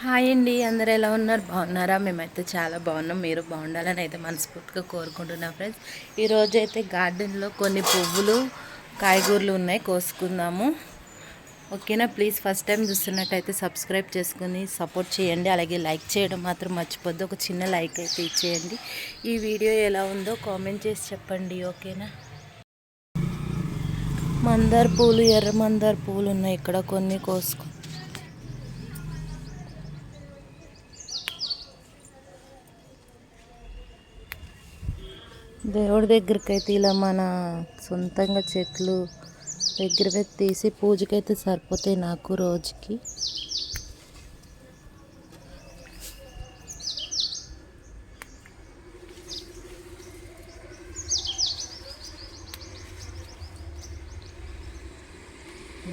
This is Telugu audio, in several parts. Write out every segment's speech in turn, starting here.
హాయ్ అండి అందరు ఎలా ఉన్నారు? బాగున్నారా? మేమైతే చాలా బాగున్నాం. మీరు బాగుండాలని అయితే మనస్ఫూర్తిగా కోరుకుంటున్నాం ఫ్రెండ్స్. ఈరోజు అయితే గార్డెన్లో కొన్ని పువ్వులు కాయగూరలు ఉన్నాయి కోసుకుందాము. ఓకేనా? ప్లీజ్ ఫస్ట్ టైం చూస్తున్నట్టయితే సబ్స్క్రైబ్ చేసుకుని సపోర్ట్ చేయండి. అలాగే లైక్ చేయడం మాత్రం మర్చిపోద్దు. ఒక చిన్న లైక్ అయితే ఇచ్చేయండి. ఈ వీడియో ఎలా ఉందో కామెంట్ చేసి చెప్పండి. ఓకేనా? మందార పూలు ఎర్ర మందార పూలు ఉన్నాయి. ఇక్కడ కొన్ని కోసుకు దేవుడి దగ్గరికి అయితే ఇలా మన సొంతంగా చెట్లు దగ్గర తీసి పూజకైతే సరిపోతాయి నాకు రోజుకి.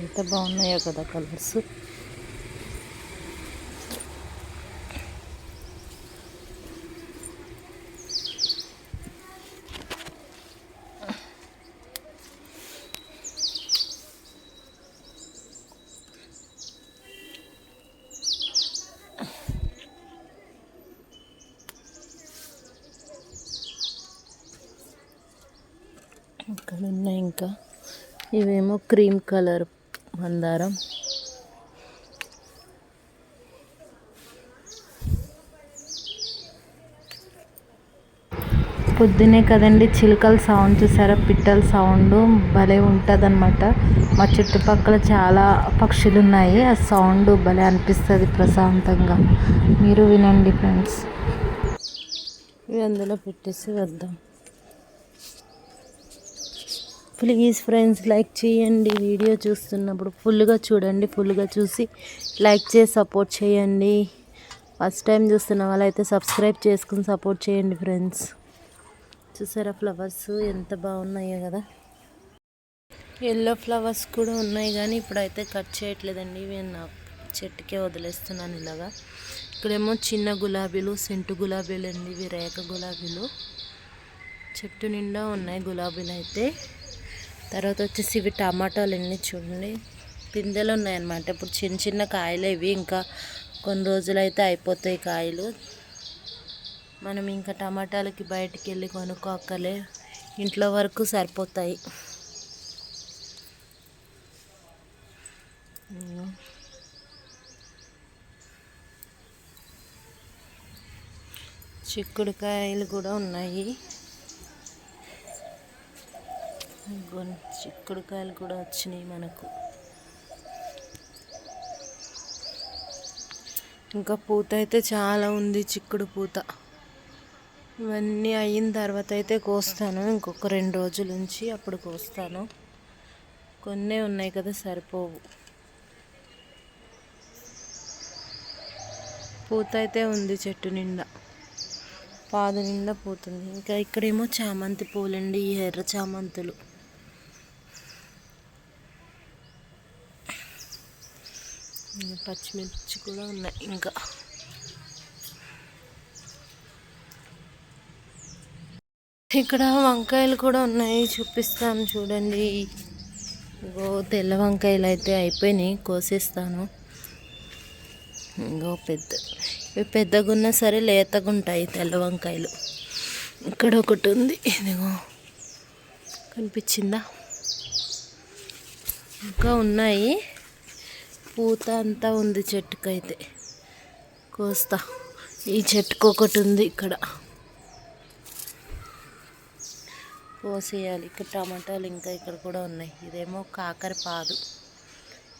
ఎంత బాగున్నాయో కదా కలర్స్. ఇక్కడ ఉన్నాయి ఇంకా ఇవేమో క్రీమ్ కలర్ మందారం. పొద్దునే కదండి చిలుకల సౌండ్ చూసారా? పిట్టల సౌండ్ భలే ఉంటుంది అనమాట మా చుట్టుపక్కల చాలా పక్షులు ఉన్నాయి ఆ సౌండ్ భలే అనిపిస్తుంది ప్రశాంతంగా. మీరు వినండి ఫ్రెండ్స్. ఇవి అందులో పెట్టేసి వద్దాం. ప్లీజ్ ఫ్రెండ్స్ లైక్ చేయండి. వీడియో చూస్తున్నప్పుడు ఫుల్గా చూడండి. ఫుల్గా చూసి లైక్ చేసి సపోర్ట్ చేయండి. ఫస్ట్ టైం చూస్తున్న వాళ్ళైతే సబ్స్క్రైబ్ చేసుకుని సపోర్ట్ చేయండి ఫ్రెండ్స్ చూసారా ఫ్లవర్స్ ఎంత బాగున్నాయో కదా. ఎల్లో ఫ్లవర్స్ కూడా ఉన్నాయి కానీ ఇప్పుడైతే కట్ చేయట్లేదండి. ఇవి నా చెట్టుకే వదిలేస్తున్నాను ఇలాగా. ఇక్కడేమో చిన్న గులాబీలు సెంటు గులాబీలు అండి ఇవి రేఖ గులాబీలు. చెట్టు నిండా ఉన్నాయి గులాబీలు అయితే తర్వాత వచ్చేసి ఇవి టమాటాలు అన్నీ చూడండి. పిందెలు ఉన్నాయన్నమాట. ఇప్పుడు చిన్న చిన్న కాయలు ఇవి. ఇంకా కొన్ని రోజులైతే అయిపోతాయి కాయలు. మనం ఇంకా టమాటాలకి బయటికి వెళ్ళి కొనుక్కోక్కలే ఇంట్లో వరకు సరిపోతాయి. చిక్కుడుకాయలు కూడా ఉన్నాయి. చిక్కుడుకాయలు కూడా వచ్చినాయి మనకు. ఇంకా పూత అయితే చాలా ఉంది చిక్కుడు పూత. ఇవన్నీ అయిన తర్వాత అయితే కోస్తాను. ఇంకొక రెండు రోజుల నుంచి అప్పుడు కోస్తాను. కొన్నే ఉన్నాయి కదా సరిపోవు. పూత అయితే ఉంది చెట్టు నిండా. పాదు నిండా పోతుంది. ఇంకా ఇక్కడేమో చామంతి పూలండి ఈ ఎర్ర చామంతులు. పచ్చిమిర్చి కూడా ఉన్నాయి ఇంకా. ఇక్కడ వంకాయలు కూడా ఉన్నాయి చూపిస్తాను చూడండి. ఇంకో తెల్ల వంకాయలు అయితే అయిపోయినాయి కోసేస్తాను. ఇంకో పెద్ద ఇవి పెద్దగా ఉన్నా సరే లేతగా ఉంటాయి తెల్ల వంకాయలు. ఇక్కడ ఒకటి ఉంది ఇదిగో కనిపించిందా? ఇంకా ఉన్నాయి. పూత అంతా ఉంది చెట్టుకైతే. కోస్తా. ఈ చెట్టుకు ఒకటి ఉంది ఇక్కడ. కోసేయాలి. ఇక్కడ టమాటాలు ఇంకా ఇక్కడ కూడా ఉన్నాయి. ఇదేమో కాకర పాదు.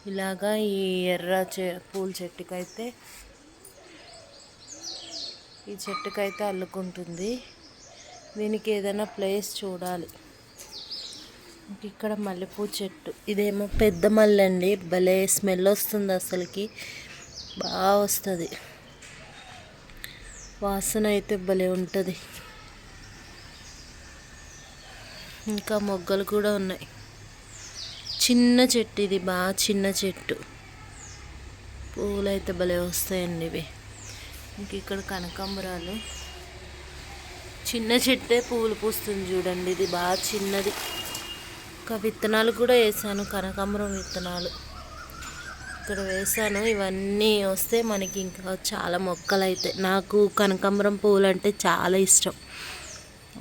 ఇలాగా ఈ ఎర్ర చె పూల చెట్టుకైతే ఈ చెట్టుకైతే అల్లుకుంటుంది. దీనికి ఏదైనా ప్లేస్ చూడాలి. ఇక్కడ మల్లెపూ చెట్టు. ఇదేమో పెద్ద మల్లె అండి భలే స్మెల్ వస్తుంది అసలుకి. బాగా వస్తుంది. వాసన అయితే భలే ఉంటుంది. ఇంకా మొగ్గలు కూడా ఉన్నాయి. చిన్న చెట్టు ఇది. బాగా చిన్న చెట్టు. పూలు అయితే భలే వస్తాయండి ఇవి. ఇంక ఇక్కడ కనకాంబరాలు. చిన్న చెట్టే పూలు పూస్తుంది చూడండి. ఇది బాగా చిన్నది. ఇంకా విత్తనాలు కూడా వేసాను కనకాంబరం విత్తనాలు. ఇక్కడ వేసాను. ఇవన్నీ వస్తే మనకి ఇంకా చాలా మొక్కలు అవుతాయి నాకు కనకాంబరం పువ్వులు అంటే చాలా ఇష్టం.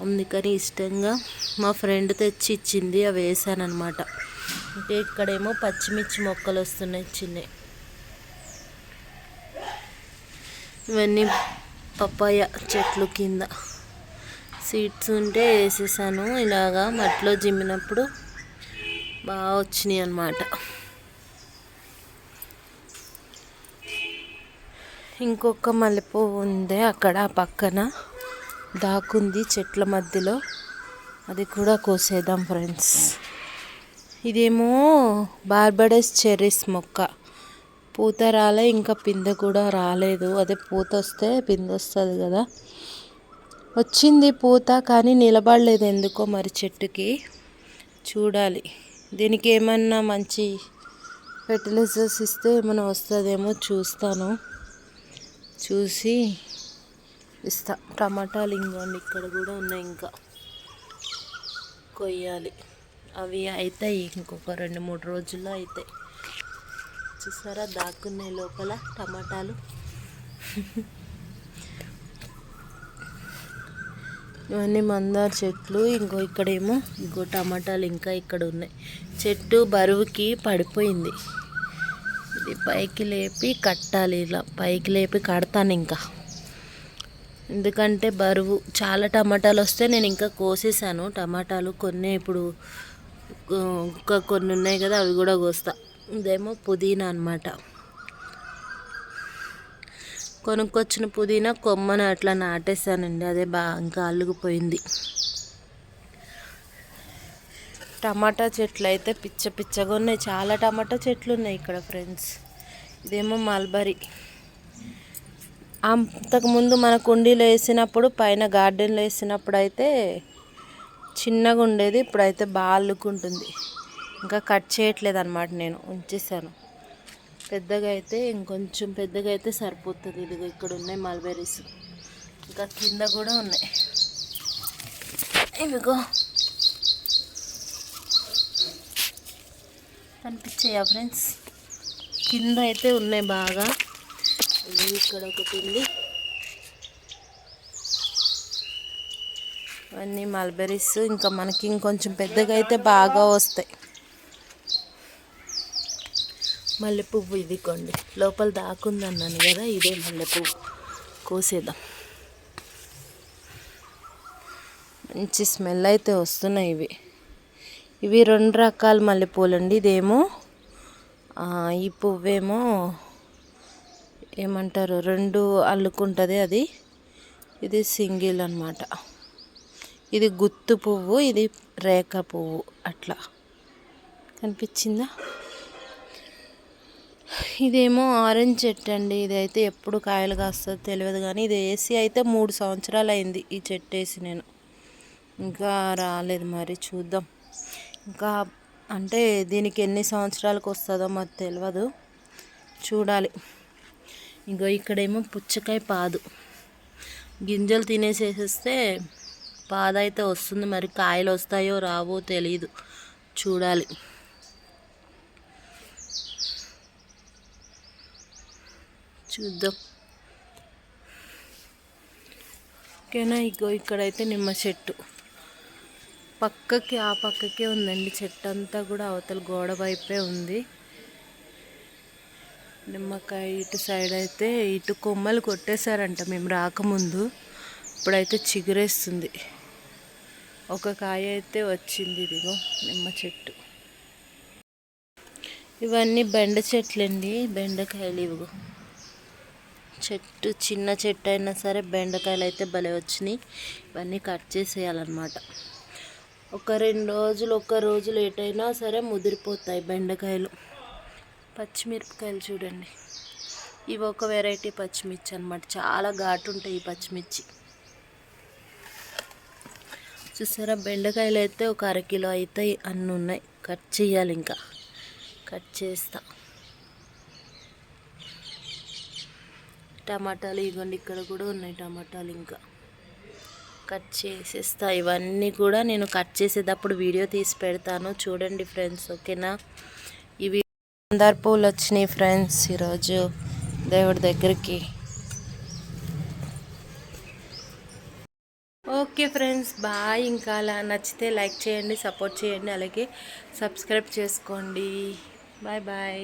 అందుకని ఇష్టంగా మా ఫ్రెండ్ తెచ్చి ఇచ్చింది అవి వేసాను అనమాట ఇక్కడేమో పచ్చిమిర్చి మొక్కలు వస్తున్నాయి చిన్నవి. ఇవన్నీ పప్పాయ చెట్లు కింద. సీడ్స్ ఉంటే వేసేసాను. ఇలాగా మట్టిలో జిమ్మినప్పుడు బాగా వచ్చినాయి అన్నమాట. ఇంకొక మల్లెపువ్వు ఉంది అక్కడ పక్కన. దాకుంది చెట్ల మధ్యలో. అది కూడా కోసేద్దాం ఫ్రెండ్స్. ఇదేమో బార్బడస్ చెర్రీస్ మొక్క. పూత రాలే ఇంకా పిందె కూడా రాలేదు. అదే పూత వస్తే పిందె వస్తుంది కదా. వచ్చింది పూత కానీ నిలబడలేదు ఎందుకో మరి చెట్టుకి. చూడాలి. దీనికి ఏమన్నా మంచి ఫెర్టిలైజర్స్ ఇస్తే ఏమైనా వస్తుందేమో చూస్తాను. చూసి ఇస్తా. టమాటాలు ఇంకోండి ఇక్కడ కూడా ఉన్నాయి ఇంకా. కొయ్యాలి. అవి అవుతాయి ఇంకొక రెండు మూడు రోజుల్లో అవుతాయి చూసారా? దాక్కున్నాయి లోపల టమాటాలు. ఇవన్నీ మందార చెట్లు ఇంకో ఇక్కడేమో ఇంకో టమాటాలు ఇంకా ఇక్కడ ఉన్నాయి చెట్టు బరువుకి పడిపోయింది. ఇది పైకి లేపి కట్టాలి ఇలా. పైకి లేపి కడతాను ఇంకా. ఎందుకంటే బరువు చాలా టమాటాలు వస్తే నేను ఇంకా కోసేసాను టమాటాలు కొన్ని ఇప్పుడు ఇంకా కొన్ని ఉన్నాయి కదా అవి కూడా కోస్తా. ఇదేమో పుదీనా అనమాట కొనుక్కొచ్చిన పుదీనా కొమ్మను అట్లా నాటేసానండి అదే బాగా ఇంకా అల్లుకుపోయింది. టమాటా చెట్లు అయితే పిచ్చ పిచ్చగా ఉన్నాయి. చాలా టమాటా చెట్లు ఉన్నాయి ఇక్కడ ఫ్రెండ్స్. ఇదేమో మల్బరీ. అంతకుముందు మన కుండీలో వేసినప్పుడు పైన గార్డెన్లో వేసినప్పుడు అయితే చిన్నగా ఉండేది. ఇప్పుడైతే బాగా అల్లుకుంటుంది. ఇంకా కట్ చేయట్లేదు అనమాట నేను. ఉంచేసాను పెద్దగా అయితే ఇంకొంచెం పెద్దగా అయితే సరిపోతుంది. ఇదిగో ఇక్కడ ఉన్నాయి మల్బెరీస్ ఇంకా కింద కూడా ఉన్నాయి. ఇవిగో కనిపించాయా ఫ్రెండ్స్ కింద అయితే ఉన్నాయి బాగా. ఇక్కడ ఒకటి ఉంది. ఇవన్నీ మల్బెరీస్ ఇంకా మనకి ఇంకొంచెం పెద్దగా అయితే బాగా వస్తాయి. మల్లె పువ్వు ఇది కొండి లోపల దాకుంది అన్నాను కదా ఇదే మల్లె పువ్వు. కోసేద్దాం. మంచి స్మెల్ అయితే వస్తున్నాయి ఇవి. ఇవి రెండు రకాల మల్లెపూలు అండి ఇదేమో. ఈ పువ్వేమో ఏమంటారు రెండు అల్లుకుంటుంది అది. ఇది సింగిల్ అనమాట ఇది గుత్తు పువ్వు ఇది రేఖ పువ్వు అట్లా. కనిపించిందా? ఇదేమో ఆరెంజ్ చెట్టు అండి. ఇది అయితే ఎప్పుడు కాయలు కాస్తుందో తెలియదు కానీ ఇది వేసి అయితే మూడు సంవత్సరాలు అయింది ఈ చెట్టు వేసి నేను. ఇంకా రాలేదు మరి చూద్దాం. ఇంకా అంటే దీనికి ఎన్ని సంవత్సరాలకు వస్తుందో మాకు తెలియదు చూడాలి. ఇంకో ఇక్కడేమో పుచ్చకాయ పాదు. గింజలు తినేసేసేస్తే పాద అయితే వస్తుంది మరి కాయలు వస్తాయో రావో తెలియదు చూడాలి. చూద్దాం. ఓకేనా ఇగో ఇక్కడైతే నిమ్మ చెట్టు. పక్కకి ఆ పక్కకే ఉందండి చెట్టు. అంతా కూడా అవతల గోడ వైపే ఉంది. నిమ్మకాయ ఇటు సైడ్ అయితే ఇటు కొమ్మలు కొట్టేశారంట మేము రాకముందు. ఇప్పుడైతే చిగురేస్తుంది. ఒక కాయ అయితే వచ్చింది ఇదిగో నిమ్మ చెట్టు. ఇవన్నీ బెండ చెట్లండి. బెండకాయలు ఇవిగో. చెట్టు చిన్న చెట్టు అయినా సరే బెండకాయలు అయితే భలే వచ్చినాయి. ఇవన్నీ కట్ చేసేయాలన్నమాట. ఒక రెండు రోజులు ఒక రోజు లేట్ అయినా సరే ముదిరిపోతాయి బెండకాయలు. పచ్చిమిరపకాయలు చూడండి. ఇవి ఒక వెరైటీ పచ్చిమిర్చి అనమాట చాలా ఘాటు ఉంటాయి ఈ పచ్చిమిర్చి. చూసారా? బెండకాయలు అయితే ఒక అరకిలో అవుతాయి అన్నీ ఉన్నాయి కట్ చేయాలి ఇంకా కట్ చేస్తాను టమాటాలు ఇవ్వండి ఇక్కడ కూడా ఉన్నాయి టమాటాలు ఇంకా. కట్ చేసేస్తా. ఇవన్నీ కూడా నేను కట్ చేసేటప్పుడు వీడియో తీసి పెడతాను. చూడండి ఫ్రెండ్స్ ఓకేనా? ఇవి మందార పూలు వచ్చినాయి ఫ్రెండ్స్ ఈరోజు. దేవుడి దగ్గరికి. ఓకే ఫ్రెండ్స్ బాయ్ ఇంకా అలా నచ్చితే లైక్ చేయండి సపోర్ట్ చేయండి అలాగే సబ్స్క్రైబ్ చేసుకోండి. Bye bye